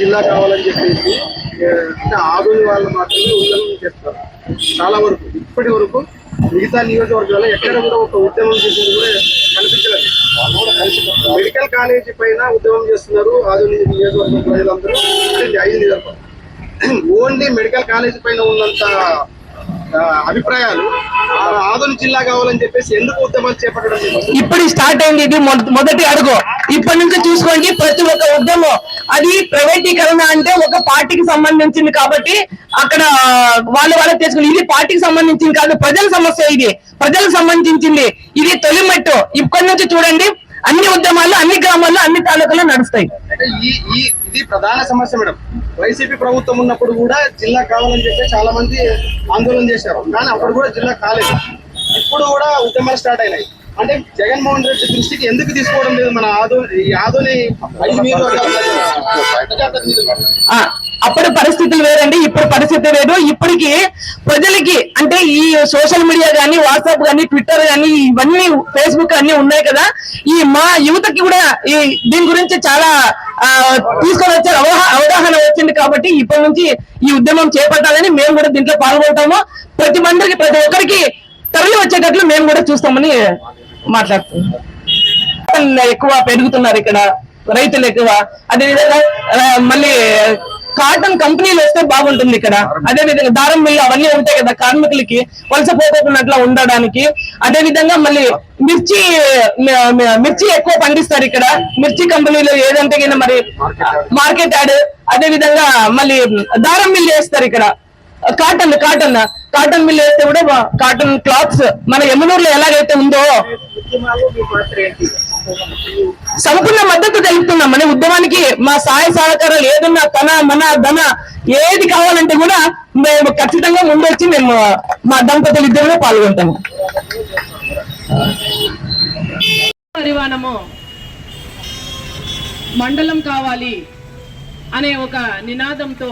జిల్లా కావాలని చెప్పేసి అంటే ఆదోని వాళ్ళు మాత్రమే ఉద్యమం చేస్తారు. చాలా వరకు ఇప్పటి వరకు మిగతా నియోజకవర్గాల్లో ఎక్కడ కూడా ఒక ఉద్యమం చేసింది కూడా కనిపించలేదు. మెడికల్ కాలేజీ పైన ఉద్యమం చేస్తున్నారు ఆధునిక నియోజకవర్గం ప్రజలందరూ. ఐదు నియోజకవర్గం. ఓన్లీ మెడికల్ కాలేజీ పైన ఉన్నంత అభిప్రాయాలు ఆ జిల్లా కావాలని చెప్పేసి ఎందుకు ఉద్యమాలు చేపట్టడం లేదు? ఇప్పుడు స్టార్ట్ అయింది ఇది. మొదటి అడుగు. ఇప్పటి నుంచి చూసుకోండి ప్రతి ఒక్క ఉద్యమం అది ప్రైవేటీకరణ అంటే ఒక పార్టీకి సంబంధించింది కాబట్టి అక్కడ వాళ్ళు వాళ్ళకి తీసుకుని ఇది పార్టీకి సంబంధించింది కాదు ప్రజల సమస్య ఇది. ప్రజలకు సంబంధించింది. ఇది తొలి మెట్టు. ఇప్పటి నుంచి చూడండి అన్ని ఉద్యమాలు అన్ని గ్రామాల్లో అన్ని తాలూకాలో నడుస్తాయి. అంటే ఈ ఇది ప్రధాన సమస్య మేడం. వైసీపీ ప్రభుత్వం ఉన్నప్పుడు కూడా జిల్లా కావాలని చెప్పి చాలా మంది ఆందోళన చేశారు. కానీ అప్పుడు కూడా జిల్లా కాలేదు. ఇప్పుడు కూడా ఉద్యమాలు స్టార్ట్ అయినాయి. అంటే జగన్మోహన్ రెడ్డి దృష్టికి ఎందుకు తీసుకోవడం లేదు మన ఆదో ఈ ఆదోని అప్పుడు పరిస్థితులు వేరండి. ఇప్పుడు పరిస్థితి వేరు ఇప్పటికి ప్రజలకి అంటే ఈ సోషల్ మీడియా కానీ వాట్సాప్ కానీ ట్విట్టర్ కానీ ఇవన్నీ ఫేస్బుక్ అన్ని ఉన్నాయి కదా. ఈ మా యువతకి కూడా ఈ దీని గురించి చాలా ఆ, తీసుకొని వచ్చారు అవగాహ- అవగాహన వచ్చింది కాబట్టి ఇప్పటి నుంచి ఈ ఉద్యమం చేపట్టాలని మేము కూడా దీంట్లో పాల్గొంటాము. ప్రతి మందికి ప్రతి ఒక్కరికి తరలి వచ్చేటట్లు మేము కూడా చూస్తామని మాట్లాడుతున్నాం ఎక్కువ పెరుగుతున్నారు ఇక్కడ రైతులు ఎక్కువ. అదేవిధంగా మళ్ళీ కాటన్ కంపెనీలు వస్తే బాగుంటుంది ఇక్కడ. అదే విధంగా దారం మిల్లు అవన్నీ ఉంటాయి కదా కార్మికులకి వలస పోకోకున్నట్లు ఉండడానికి. అదే విధంగా మళ్ళీ మిర్చి మిర్చి ఎక్కువ పండిస్తారు ఇక్కడ. మిర్చి కంపెనీలు ఏదంటే కింద మరి మార్కెట్ యాడ్. అదే విధంగా మళ్ళీ దారం మిల్లు వేస్తారు ఇక్కడ. Cotton cotton. కాటన్ మిల్ వేస్తే కూడా కాటన్ క్లాత్స్ మన యమునూరులో ఎలాగైతే ఉందో సంపూర్ణ మద్దతు తెలుపుతున్నాం. అనే ఉద్యమానికి మా సహాయ సహకారాలు ఏదన్నా తన మన ధన ఏది కావాలంటే కూడా మేము ఖచ్చితంగా ముందొచ్చి మేము మా దంపతులు ఇద్దరు పాల్గొంటాము. పరిమాణము మండలం కావాలి అనే ఒక నినాదంతో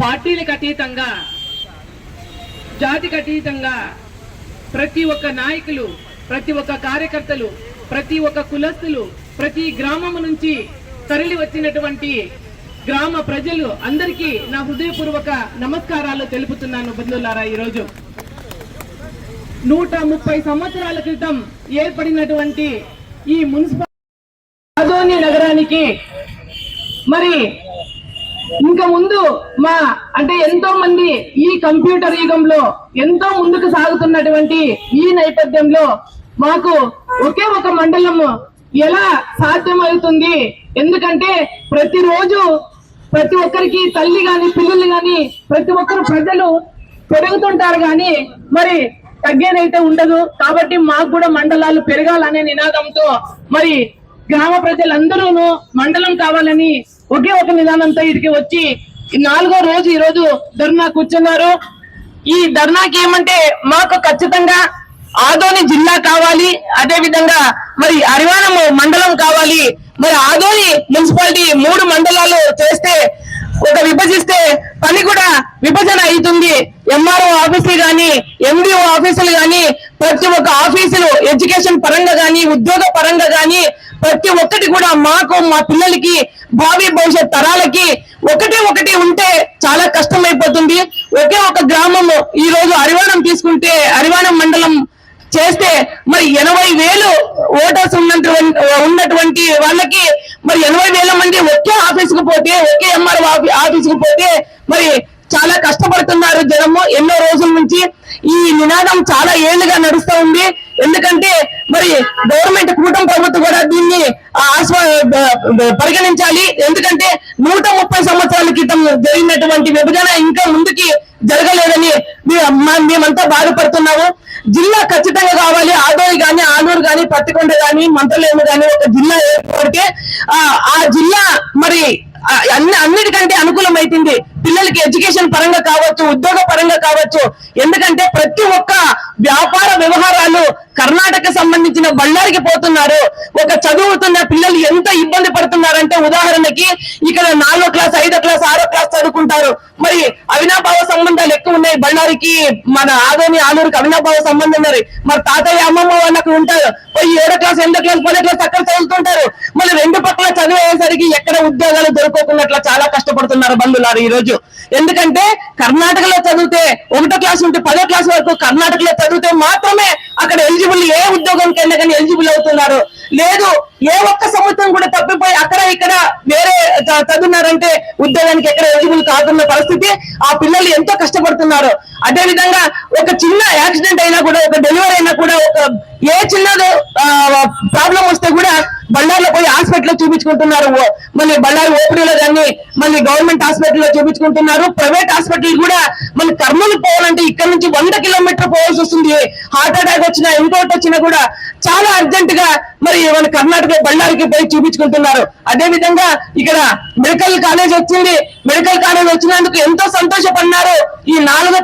పార్టీలకు అతీతంగా జాతికి అతీతంగా ప్రతి ఒక్క నాయకులు ప్రతి ఒక్క కార్యకర్తలు ప్రతి ఒక్క కులస్తులు ప్రతి గ్రామము నుంచి తరలి వచ్చినటువంటి గ్రామ ప్రజలు అందరికీ నా హృదయపూర్వక నమస్కారాలు తెలుపుతున్నాను బంధువులారా ఈరోజు. నూట ముప్పై సంవత్సరాల క్రితం ఏర్పడినటువంటి ఈ మున్సిపల్ నగరానికి మరి ఇంకా ముందు మా అంటే ఎంతో మంది ఈ కంప్యూటర్ యుగంలో ఎంతో ముందుకు సాగుతున్నటువంటి ఈ నేపథ్యంలో మాకు ఒకే ఒక మండలం ఎలా సాధ్యమవుతుంది? ఎందుకంటే ప్రతిరోజు ప్రతి ఒక్కరికి తల్లి గాని పిల్లలు గాని ప్రతి ఒక్కరు ప్రజలు పెరుగుతుంటారు కానీ మరి తగ్గేదైతే ఉండదు. కాబట్టి మాకు కూడా మండలాలు పెరగాలనే నినాదంతో మరి గ్రామ ప్రజలందరూను మండలం కావాలని ఒకే ఒక నిదానంతో ఇక్కడికి వచ్చి నాలుగో రోజు ఈ రోజు ధర్నా కూర్చున్నారు. ఈ ధర్నాకి ఏమంటే మాకు ఖచ్చితంగా ఆదోని జిల్లా కావాలి అదే విధంగా మరి అరివాణం మండలం కావాలి. మరి ఆదోని మున్సిపాలిటీ మూడు మండలాలు చేస్తే ఒక విభజిస్తే పని కూడా విభజన అవుతుంది. ఎంఆర్ఓ ఆఫీసులు కానీ ఎండిఓ ఆఫీసులు కానీ ప్రతి ఒక్క ఆఫీసులు ఎడ్యుకేషన్ పరంగా కానీ ఉద్యోగ పరంగా కానీ ప్రతి ఒక్కటి కూడా మాకు మా పిల్లలకి భావి భవిష్యత్ తరాలకి ఒకటి ఒకటి ఉంటే చాలా కష్టం అయిపోతుంది ఒకే ఒక గ్రామము ఈ రోజు అరివాణం తీసుకుంటే అరివాణం మండలం చేస్తే మరి ఎనభై వేలు ఓటర్స్ ఉన్నటువంటి ఉన్నటువంటి వాళ్ళకి మరి ఎనభై వేల మంది ఒకే ఆఫీసుకు పోతే ఒకే ఎంఆర్ ఆఫీసుకు పోతే మరి చాలా కష్టపడుతున్నారు జనము. ఎన్నో రోజుల నుంచి ఈ నినాదం చాలా ఏళ్ళుగా నడుస్తూ ఉంది. ఎందుకంటే మరి గవర్నమెంట్ కూటమి ప్రభుత్వం కూడా దీన్ని ఆస్వా పరిగణించాలి. ఎందుకంటే నూట ముప్పై సంవత్సరాల క్రితం జరిగినటువంటి విభజన ఇంకా ముందుకి జరగలేదని మేమంతా బాధపడుతున్నాము. జిల్లా ఖచ్చితంగా కావాలి. ఆదోయి గాని ఆలూరు గాని పత్తికొండ గాని మంత్రలేము గాని ఒక జిల్లా ఏర్పడితే ఆ జిల్లా మరి అన్ని అన్నిటికంటే అనుకూలమైతుంది. పిల్లలకి ఎడ్యుకేషన్ పరంగా కావచ్చు ఉద్యోగ పరంగా కావచ్చు. ఎందుకంటే ప్రతి ఒక్క వ్యాపార వ్యవహారాలు కర్ణాటక సంబంధించిన బళ్ళారికి పోతున్నారు. ఒక చదువుతున్న పిల్లలు ఎంత ఇబ్బంది పడుతున్నారంటే ఉదాహరణకి ఇక్కడ నాలుగో క్లాస్ ఐదో క్లాస్ ఆరో క్లాస్ చదువుకుంటారు. మరి అవినాభావ సంబంధాలు ఎక్కువ ఉన్నాయి. బళ్ళారికి మన ఆదోని ఆలూరుకి అవినాభావ సంబంధం ఉన్నది. మరి తాతయ్య అమ్మమ్మ వాళ్ళకు ఉంటారు. పోయి ఏడో క్లాస్ ఎనిమిదో క్లాస్ పదో క్లాస్ అక్కడ చదువుతుంటారు. మళ్ళీ రెండు పక్కల చదివేసరికి ఎక్కడ ఉద్యోగాలు దొరకకుండా చాలా కష్టపడుతున్నారు బంధువులారు ఈ రోజు ఎందుకంటే కర్ణాటకలో చదివితే ఒకటో క్లాస్ నుండి పదో క్లాస్ వరకు కర్ణాటకలో చదివితే మాత్రమే అక్కడ ఎలిజిబుల్ ఏ ఉద్యోగంకైనా కానీ ఎలిజిబుల్ అవుతున్నారు. లేదు ఏ ఒక్క సంవత్సరం కూడా తప్పిపోయి అక్కడ ఇక్కడ వేరే చ- చదువున్నారంటే ఉద్యోగానికి ఎక్కడ ఎలిజిబుల్ కాకున్న పరిస్థితి ఆ పిల్లలు ఎంతో కష్టపడుతున్నారు. అదే విధంగా ఒక చిన్న యాక్సిడెంట్ అయినా కూడా ఒక డెలివరీ అయినా కూడా ఒక ఏ చిన్నది ప్రాబ్లం వస్తే కూడా బళ్ళారిలో పోయి హాస్పిటల్లో చూపించుకుంటున్నారు. మన మళ్ళీ బళ్ళారి ఓపీడీలో కానీ మళ్ళీ గవర్నమెంట్ హాస్పిటల్లో చూపించుకుంటున్నారు. ప్రైవేట్ హాస్పిటల్ కూడా మన కర్నూలు పోవాలంటే ఇక్కడ నుంచి వంద కిలోమీటర్ పోవాల్సి వస్తుంది. హార్ట్ అటాక్ వచ్చినా ఇంకోటి వచ్చినా కూడా చాలా అర్జెంట్గా మరి మన కర్ణాటక బళ్ళారికి పోయి చూపించుకుంటున్నారు. అదే విధంగా ఇక్కడ మెడికల్ కాలేజ్ వచ్చింది. మెడికల్ కాలేజ్ వచ్చినందుకు ఎంతో సంతోషపడినారు ఈ నాలుగో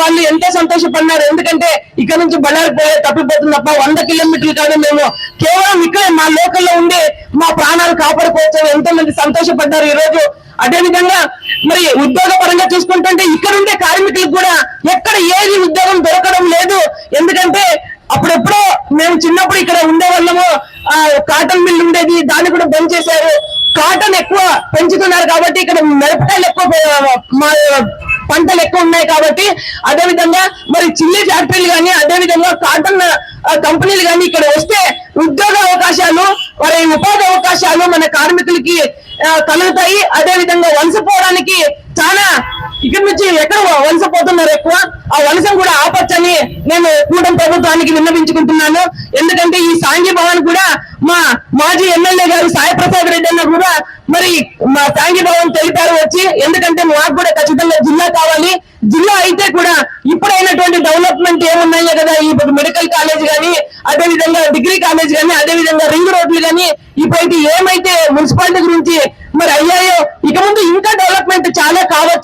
వాళ్ళు ఎంతో సంతోషపడినారు. ఎందుకంటే ఇక్కడ నుంచి బళ్ళారి పోయే తప్పిపోతుంది తప్ప వంద కిలోమీటర్లు కాదు మేము. కేవలం ఇక్కడే మా లోకల్లో ఉండి మా ప్రాణాలు కాపాడుకోవచ్చు ఎంతో మంది సంతోషపడ్డారు ఈ రోజు అదే విధంగా మరి ఉద్యోగ పరంగా చూసుకుంటుంటే ఇక్కడ ఉండే కార్మికులకు కూడా ఎక్కడ ఏది ఉద్యోగం దొరకడం లేదు. ఎందుకంటే అప్పుడెప్పుడో మేము చిన్నప్పుడు ఇక్కడ ఉండే వాళ్ళము ఆ కాటన్ మిల్ ఉండేది దాన్ని కూడా బంద్ చేశారు. కాటన్ ఎక్కువ పెంచుతున్నారు కాబట్టి ఇక్కడ మిరపకాయలు ఎక్కువ మా పంటలు ఎక్కువ ఉన్నాయి కాబట్టి అదే విధంగా మరి చిల్లీ ఫ్యాక్టరీలు కానీ అదే విధంగా కాటన్ కంపెనీలు కానీ ఇక్కడ వస్తే ఉద్యోగ అవకాశాలు మరి ఉపాధి అవకాశాలు మన కార్మికులకి కలుగుతాయి. అదే విధంగా వలసపోవడానికి చాలా ఇక్కడి నుంచి ఎక్కడ వలసపోతున్నారు ఎక్కువ. ఆ వలసను కూడా ఆపచ్చని నేను కూటమి ప్రభుత్వానికి విన్నవించుకుంటున్నాను. ఎందుకంటే ఈ సాంఘీ భవన్ కూడా మా మాజీ ఎమ్మెల్యే గారు సాయిప్రసాద్ రెడ్డి అన్న కూడా మరి మా సాంఘీ భవన్ తెలిపారు వచ్చి ఎందుకంటే మాకు కూడా ఖచ్చితంగా జిల్లా కావాలి. జిల్లా అయితే కూడా ఇప్పుడైనటువంటి డెవలప్మెంట్ ఏమున్నాయో కదా ఇప్పుడు మెడికల్ కాలేజ్ కానీ అదే విధంగా డిగ్రీ కాలేజ్ కానీ అదే విధంగా రింగ్ రోడ్లు కానీ ఇప్పుడైతే ఏమైతే మున్సిపాలిటీ గురించి మరి అయ్యా ఇక ముందు ఇంకా డెవలప్మెంట్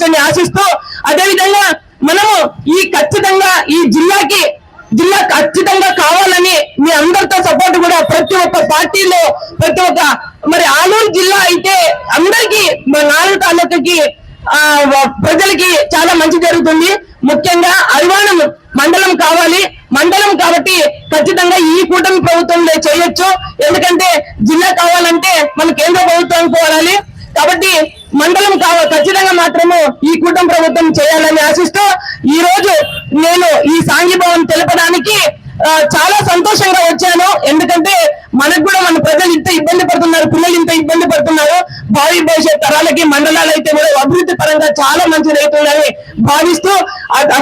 చాలా ఆశిస్తూ అదేవిధంగా మనము ఈ ఖచ్చితంగా ఈ జిల్లాకి జిల్లా ఖచ్చితంగా కావాలని మీ అందరితో సపోర్ట్ కూడా ప్రతి ఒక్క పార్టీలో ప్రతి ఒక్క మరి ఆలూరు జిల్లా అయితే అందరికీ నాలుగు తాలూకాకి ఆ ప్రజలకి చాలా మంచి జరుగుతుంది. ముఖ్యంగా అరివాణం మండలం కావాలి. మండలం కాబట్టి ఖచ్చితంగా ఈ కూటమి ప్రభుత్వంలో చేయొచ్చు. ఎందుకంటే జిల్లా కావాలంటే మన కేంద్ర ప్రభుత్వం కోరాలి. కాబట్టి మండలం కావ ఖచ్చితంగా మాత్రము ఈ కూటమి ప్రభుత్వం చేయాలని ఆశిస్తూ ఈ రోజు నేను ఈ సాంఘీభావం తెలపడానికి చాలా సంతోషంగా వచ్చాను. ఎందుకంటే మనకు కూడా మన ప్రజలు ఇంత ఇబ్బంది పడుతున్నారు పిల్లలు ఇంత ఇబ్బంది పడుతున్నారు. భావి భవిష్యత్ తరాలకి మండలాలు అయితే కూడా అభివృద్ధి పరంగా చాలా మంచి రైతులని భావిస్తూ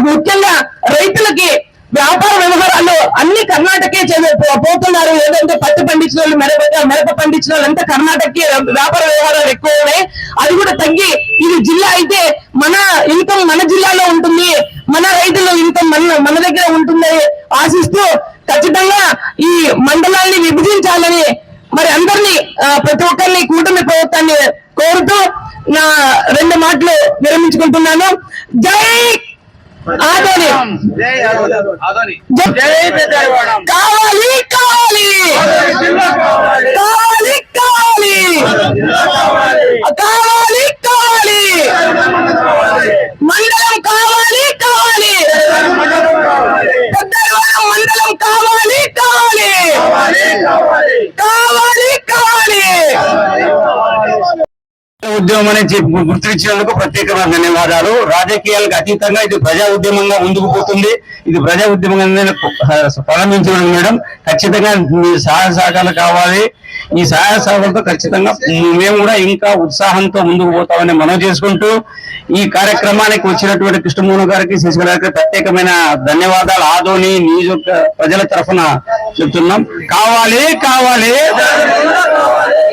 ముఖ్యంగా రైతులకి వ్యాపారం అన్ని కర్ణాటకే చే- పోతున్నారు. ఏదంటే పత్తి పండించిన వాళ్ళు మిరప మిరప పండించిన వాళ్ళు అంతా కర్ణాటకకి వ్యాపార వ్యవహారాలు ఎక్కువ ఉన్నాయి అది కూడా తగ్గి ఇది జిల్లా అయితే మన ఇన్కమ్ మన జిల్లాలో ఉంటుంది. మన రైతుల ఇన్కమ్ మన మన దగ్గర ఉంటుంది ఆశిస్తూ ఖచ్చితంగా ఈ మండలాన్ని విభజించాలని మరి అందరినీ ప్రతి ఒక్కరిని కూటమి ప్రభుత్వాన్ని కోరుతూ నా రెండు మాటలు విరమించుకుంటున్నాను. జై ఆదోని. కావాలి కావాలి. కావాలి ఉద్యమం అని చెప్పి గుర్తించినందుకు ప్రత్యేకమైన ధన్యవాదాలు. రాజకీయాలకు అతీతంగా ఇది ప్రజా ఉద్యమంగా ముందుకు పోతుంది. ఇది ప్రజా ఉద్యమంగా ప్రారంభించడం మేడం. ఖచ్చితంగా మీ సహాయ సహకారాలు కావాలి. ఈ సహాయ సహకారాలతో ఖచ్చితంగా మేము కూడా ఇంకా ఉత్సాహంతో ముందుకు పోతామని మనం చేసుకుంటూ ఈ కార్యక్రమానికి వచ్చినటువంటి కృష్ణమోహన్ గారికి శశికళ గారికి ప్రత్యేకమైన ధన్యవాదాలు. ఆదోని నియోజక ప్రజల తరఫున చెప్తున్నాం. కావాలి కావాలి.